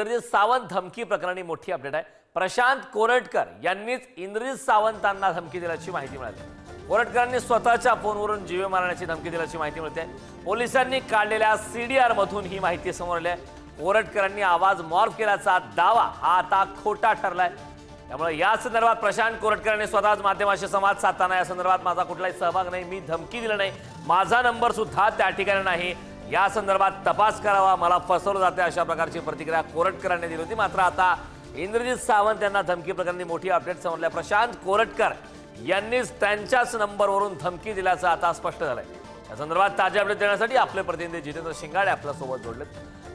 इंद्रजित सावंत धमकी प्रकरणी मोठी अपडेट आहे. प्रशांत कोरटकर यांनीच इंद्रजित सावंतांना धमकी दिल्याची माहिती मिळाली. कोरटकरांनी स्वतःच्या फोनवरून जीवे मारण्याची धमकी दिल्याची माहिती मिळते. पोलिसांनी काढलेल्या सीडीआर मधून ही माहिती समोर आली आहे. कोरटकरांनी आवाज मॉर्फ केल्याचा दावा हा आता खोटा ठरलाय. त्यामुळे या संदर्भात प्रशांत कोरटकरांनी स्वतःच माध्यमाशी संवाद साधताना या संदर्भात माझा कुठलाही सहभाग नाही मी धमकी दिलं नाही. माझा नंबर सुद्धा त्या ठिकाणी नाही. या संदर्भात तपास करावा. मला फसवलं जाते अशा प्रकारची प्रतिक्रिया कोरटकरांनी दिली होती. मात्र आता इंद्रजित सावंत यांना धमकी प्रकरणी मोठी अपडेट समजल्या. प्रशांत कोरटकर यांनीच त्यांच्याच नंबरवरून धमकी दिल्याचं आता स्पष्ट झालंय. या संदर्भात ताजे अपडेट देण्यासाठी आपले प्रतिनिधी जितेंद्र शिंगाडे आपल्यासोबत जोडलेत.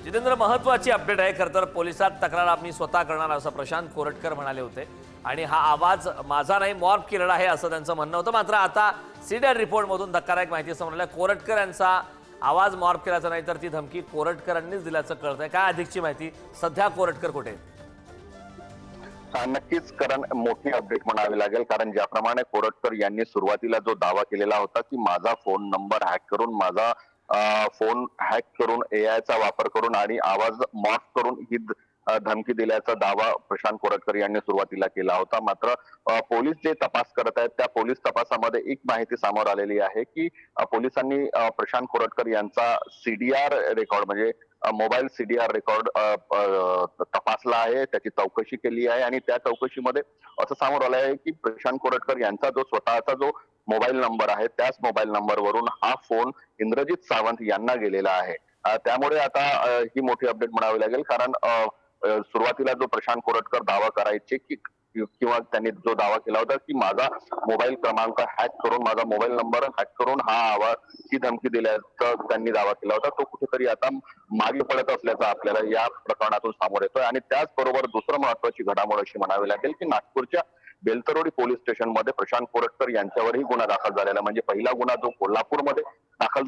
जितेंद्र महत्वाची अपडेट आहे. खरं तर पोलिसात तक्रार आम्ही स्वतः करणार असं प्रशांत कोरटकर म्हणाले होते. आणि हा आवाज माझा नाही मॉर्फ केलेला आहे असं त्यांचं म्हणणं होतं. मात्र आता सीडर रिपोर्टमधून धक्कादायक माहिती समोर आहे. कोरटकर यांचा आवाज मॉर्फ केल्याचा नाही तर ती धमकी कोरटकरांनीच दिल्याचं कळत आहे काय अधिकची माहिती सध्या कोरटकर कुठे आहेत? नक्कीच कारण मोठी अपडेट म्हणावी लागेल कारण ज्याप्रमाणे कोरटकर यांनी सुरुवातीला जो दावा केलेला होता की माझा फोन नंबर हॅक करून माझा फोन हॅक करून एआयचा चा वापर करून आणि आवाज मॉर्फ करून ही धमकी दिल्याचा दावा प्रशांत कोरटकर यांनी सुरुवातीला केला होता. मात्र पोलीस जे तपास करत आहेत त्या पोलीस तपासामध्ये एक माहिती समोर आलेली आहे की पोलिसांनी प्रशांत कोरटकर यांचा सीडीआर रेकॉर्ड म्हणजे मोबाईल सीडीआर रेकॉर्ड तपासला आहे. त्याची चौकशी केली आहे आणि त्या चौकशीमध्ये असं समोर आलं आहे की प्रशांत कोरटकर यांचा जो स्वतःचा जो मोबाईल नंबर आहे त्याच मोबाईल नंबरवरून हा फोन इंद्रजित सावंत यांना गेलेला आहे. त्यामुळे आता ही मोठी अपडेट म्हणावी लागेल. कारण सुरुवातीला जो प्रशांत कोरटकर दावा करायचे की किंवा त्यांनी जो दावा केला होता की माझा मोबाईल क्रमांक हॅक करून माझा मोबाईल नंबर हॅक करून हा आवाज ही धमकी दिल्याचा त्यांनी दावा केला होता तो कुठेतरी आता मागे पडत असल्याचा आपल्याला या प्रकरणातून समोर येतोय. आणि त्याचबरोबर दुसरं महत्वाची घडामोड अशी म्हणावी लागेल की नागपूरच्या बेलतरोडी पोलीस स्टेशनमध्ये प्रशांत कोरटकर यांच्यावरही गुन्हा दाखल झालेला म्हणजे पहिला गुन्हा जो कोल्हापूरमध्ये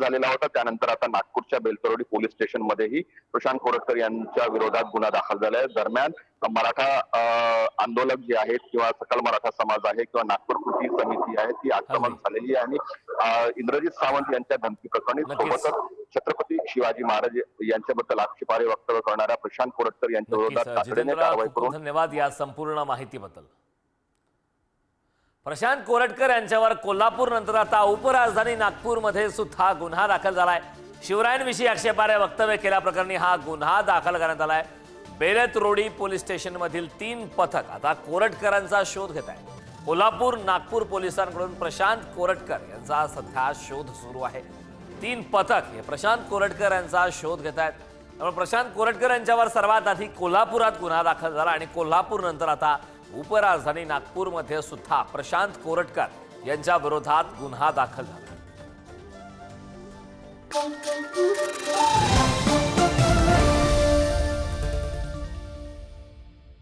झालेला होता. त्यानंतर आता नागपूरच्या बेलतरोडी पोलीस स्टेशनमध्येही प्रशांत कोरटकर यांच्या विरोधात गुन्हा दाखल झाला आहे दरम्यान मराठा आंदोलक जे आहेत किंवा सकल मराठा समाज आहे किंवा नागपूर कृती समिती आहे ती आक्रमक झालेली आहे आणि इंद्रजित सावंत यांच्या धमकी प्रकरणी. सोबतच छत्रपती शिवाजी महाराज यांच्याबद्दल आक्षेपार्ह वक्तव्य करणाऱ्या प्रशांत कोरटकर यांच्या विरोधात तातडीने कारवाई करून धन्यवाद या संपूर्ण माहितीबद्दल. प्रशांत कोरटकर यांच्यावर कोल्हापूर नंतर आता उपराजधानी नागपूरमध्ये सुद्धा गुन्हा दाखल झालाय. शिवरायांविषयी आक्षेपार्ह वक्तव्य केल्याप्रकरणी हा गुन्हा दाखल करण्यात आलाय. बेलेत रोडी पोलीस स्टेशनमधील तीन पथक आता कोरटकरांचा शोध घेत आहे कोल्हापूर नागपूर पोलिसांकडून प्रशांत कोरटकर यांचा सध्या शोध सुरू आहे. तीन पथक हे प्रशांत कोरटकर यांचा शोध घेत आहेत. त्यामुळे प्रशांत कोरटकर यांच्यावर सर्वात आधी कोल्हापुरात गुन्हा दाखल झाला आणि कोल्हापूर नंतर आता उपराजधानी नागपूरमध्ये सुद्धा प्रशांत कोरटकर यांच्या विरोधात गुन्हा दाखल झाला.